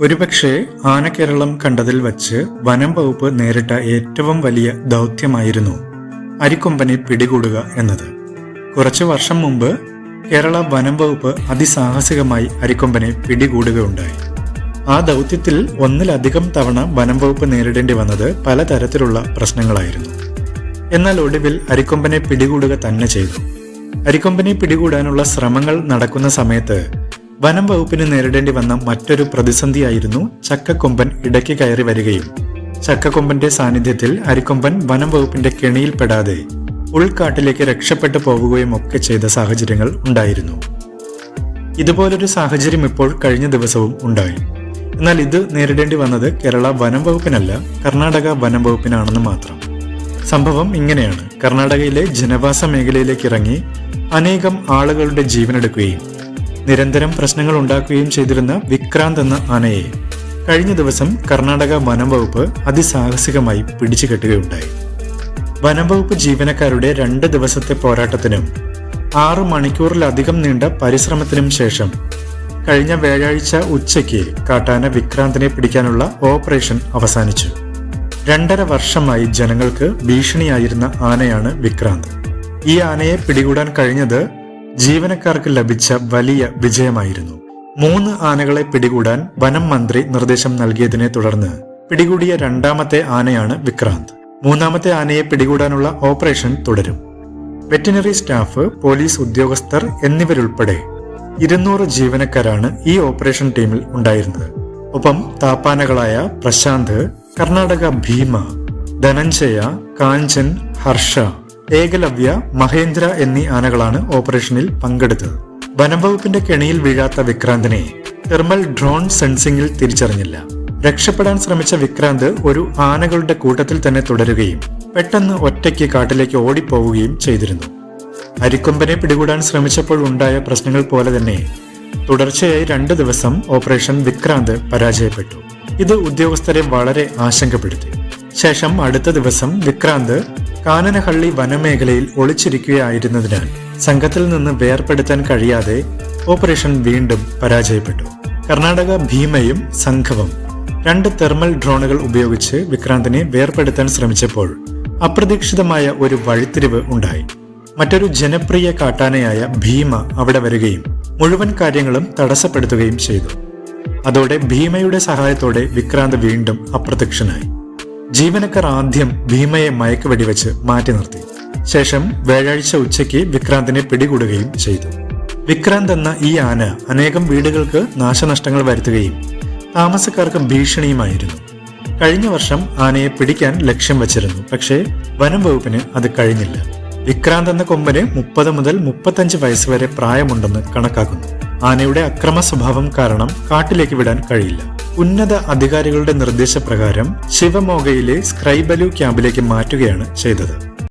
ഒരുപക്ഷെ ആനക്കേരളം കണ്ടതിൽ വച്ച് വനം വകുപ്പ് നേരിട്ട ഏറ്റവും വലിയ ദൗത്യമായിരുന്നു അരിക്കൊമ്പനെ പിടികൂടുക എന്നത്. കുറച്ചു വർഷം മുമ്പ് കേരള വനം വകുപ്പ് അതിസാഹസികമായി അരിക്കൊമ്പനെ പിടികൂടുകയുണ്ടായി. ആ ദൗത്യത്തിൽ ഒന്നിലധികം തവണ വനം വകുപ്പ് നേരിടേണ്ടി വന്നത് പലതരത്തിലുള്ള പ്രശ്നങ്ങളായിരുന്നു. എന്നാൽ ഒടുവിൽ അരിക്കൊമ്പനെ പിടികൂടുക തന്നെ ചെയ്തു. അരിക്കൊമ്പനെ പിടികൂടാനുള്ള ശ്രമങ്ങൾ നടക്കുന്ന സമയത്ത് വനം വകുപ്പിന് നേരിടേണ്ടി വന്ന മറ്റൊരു പ്രതിസന്ധിയായിരുന്നു ചക്കക്കൊമ്പൻ ഇടയ്ക്ക് കയറി വരികയും. ചക്കക്കൊമ്പന്റെ സാന്നിധ്യത്തിൽ അരിക്കൊമ്പൻ വനം വകുപ്പിന്റെ കെണിയിൽപ്പെടാതെ ഉൾക്കാട്ടിലേക്ക് രക്ഷപ്പെട്ടു പോവുകയും ഒക്കെ ചെയ്ത സാഹചര്യങ്ങൾ ഉണ്ടായിരുന്നു. ഇതുപോലൊരു സാഹചര്യം ഇപ്പോൾ കഴിഞ്ഞ ദിവസവും ഉണ്ടായി. എന്നാൽ ഇത് നേരിടേണ്ടി വന്നത് കേരള വനം വകുപ്പിനല്ല കർണാടക വനം വകുപ്പിനാണെന്ന് മാത്രം. സംഭവം ഇങ്ങനെയാണ്. കർണാടകയിലെ ജനവാസ മേഖലയിലേക്ക് ഇറങ്ങി അനേകം ആളുകളുടെ ജീവനെടുക്കുകയും നിരന്തരം പ്രശ്നങ്ങൾ ഉണ്ടാക്കുകയും ചെയ്തിരുന്ന വിക്രാന്ത് എന്ന ആനയെ കഴിഞ്ഞ ദിവസം കർണാടക വനം വകുപ്പ് അതിസാഹസികമായി പിടിച്ചു കെട്ടുകയുണ്ടായി വനം വകുപ്പ് ജീവനക്കാരുടെ രണ്ട് ദിവസത്തെ പോരാട്ടത്തിനും ആറ് മണിക്കൂറിലധികം നീണ്ട പരിശ്രമത്തിനും ശേഷം കഴിഞ്ഞ വ്യാഴാഴ്ച ഉച്ചയ്ക്ക് കാട്ടാന വിക്രാന്തിനെ പിടിക്കാനുള്ള ഓപ്പറേഷൻ അവസാനിച്ചു. രണ്ടര വർഷമായി ജനങ്ങൾക്ക് ഭീഷണിയായിരുന്ന ആനയാണ് വിക്രാന്ത്. ഈ ആനയെ പിടികൂടാൻ കഴിഞ്ഞത് ജീവനക്കാർക്ക് ലഭിച്ച വലിയ വിജയമായിരുന്നു. മൂന്ന് ആനകളെ പിടികൂടാൻ വനം മന്ത്രി നിർദ്ദേശം നൽകിയതിനെ തുടർന്ന് പിടികൂടിയ രണ്ടാമത്തെ ആനയാണ് വിക്രാന്ത്. മൂന്നാമത്തെ ആനയെ പിടികൂടാനുള്ള ഓപ്പറേഷൻ തുടരും. വെറ്റിനറി സ്റ്റാഫ് പോലീസ് ഉദ്യോഗസ്ഥർ എന്നിവരുൾപ്പെടെ ഇരുന്നൂറ് ജീവനക്കാരാണ് ഈ ഓപ്പറേഷൻ ടീമിൽ ഉണ്ടായിരുന്നത്. ഒപ്പം താപ്പാനകളായ പ്രശാന്ത് കർണാടക ഭീമ ധനഞ്ജയ കാഞ്ചൻ ഹർഷ ഏകലവ്യ മഹേന്ദ്ര എന്നീ ആനകളാണ് ഓപ്പറേഷനിൽ പങ്കെടുത്തത്. വനംവകുപ്പിന്റെ കെണിയിൽ വീഴാത്ത വിക്രാന്തിനെ തെർമൽ ഡ്രോൺ സെൻസിംഗിൽ തിരിച്ചറിഞ്ഞില്ല. രക്ഷപ്പെടാൻ ശ്രമിച്ച വിക്രാന്ത് ഒരു ആനകളുടെ കൂട്ടത്തിൽ തന്നെ തുടരുകയും പെട്ടെന്ന് ഒറ്റയ്ക്ക് കാട്ടിലേക്ക് ഓടിപ്പോവുകയും ചെയ്തിരുന്നു. അരിക്കൊമ്പനെ പിടികൂടാൻ ശ്രമിച്ചപ്പോൾ ഉണ്ടായ പ്രശ്നങ്ങൾ പോലെ തന്നെ തുടർച്ചയായി രണ്ട് ദിവസം ഓപ്പറേഷൻ വിക്രാന്ത് പരാജയപ്പെട്ടു. ഇത് ഉദ്യോഗസ്ഥരെ വളരെ ആശങ്കപ്പെടുത്തി. ശേഷം അടുത്ത ദിവസം വിക്രാന്ത് കാനനഹള്ളി വനമേഖലയിൽ ഒളിച്ചിരിക്കുകയായിരുന്നതിനാൽ സംഘത്തിൽ നിന്ന് വേർപെടുത്താൻ കഴിയാതെ ഓപ്പറേഷൻ വീണ്ടും പരാജയപ്പെട്ടു. കർണാടക ഭീമയും സംഘവും രണ്ട് തെർമൽ ഡ്രോണുകൾ ഉപയോഗിച്ച് വിക്രാന്തിനെ വേർപെടുത്താൻ ശ്രമിച്ചപ്പോൾ അപ്രതീക്ഷിതമായ ഒരു വഴിത്തിരിവ് ഉണ്ടായി. മറ്റൊരു ജനപ്രിയ കാട്ടാനയായ ഭീമ അവിടെ വരികയും മുഴുവൻ കാര്യങ്ങളും തടസ്സപ്പെടുത്തുകയും ചെയ്തു. അതോടെ ഭീമയുടെ സഹായത്തോടെ വിക്രാന്ത് വീണ്ടും അപ്രത്യക്ഷനായി. ജീവനക്കാർ ആദ്യം ഭീമയെ മയക്കുവെടിവെച്ച് മാറ്റി നിർത്തി. ശേഷം വ്യാഴാഴ്ച ഉച്ചയ്ക്ക് വിക്രാന്തിനെ പിടികൂടുകയും ചെയ്തു. വിക്രാന്ത് എന്ന ഈ ആന അനേകം വീടുകൾക്ക് നാശനഷ്ടങ്ങൾ വരുത്തുകയും താമസക്കാർക്ക് ഭീഷണിയുമായിരുന്നു. കഴിഞ്ഞ വർഷം ആനയെ പിടിക്കാൻ ലക്ഷ്യം വച്ചിരുന്നു. പക്ഷേ വനം വകുപ്പിന് അത് കഴിഞ്ഞില്ല. വിക്രാന്ത് എന്ന കൊമ്പന് മുപ്പത് മുതൽ മുപ്പത്തഞ്ച് വയസ്സ് വരെ പ്രായമുണ്ടെന്ന് കണക്കാക്കുന്നു. ആനയുടെ അക്രമ സ്വഭാവം കാരണം കാട്ടിലേക്ക് വിടാൻ കഴിയില്ല. ഉന്നത അധികാരികളുടെ നിർദ്ദേശപ്രകാരം ശിവമോഗയിലെ സ്ക്രൈബലു ക്യാമ്പിലേക്ക് മാറ്റുകയാണ് ചെയ്തത്.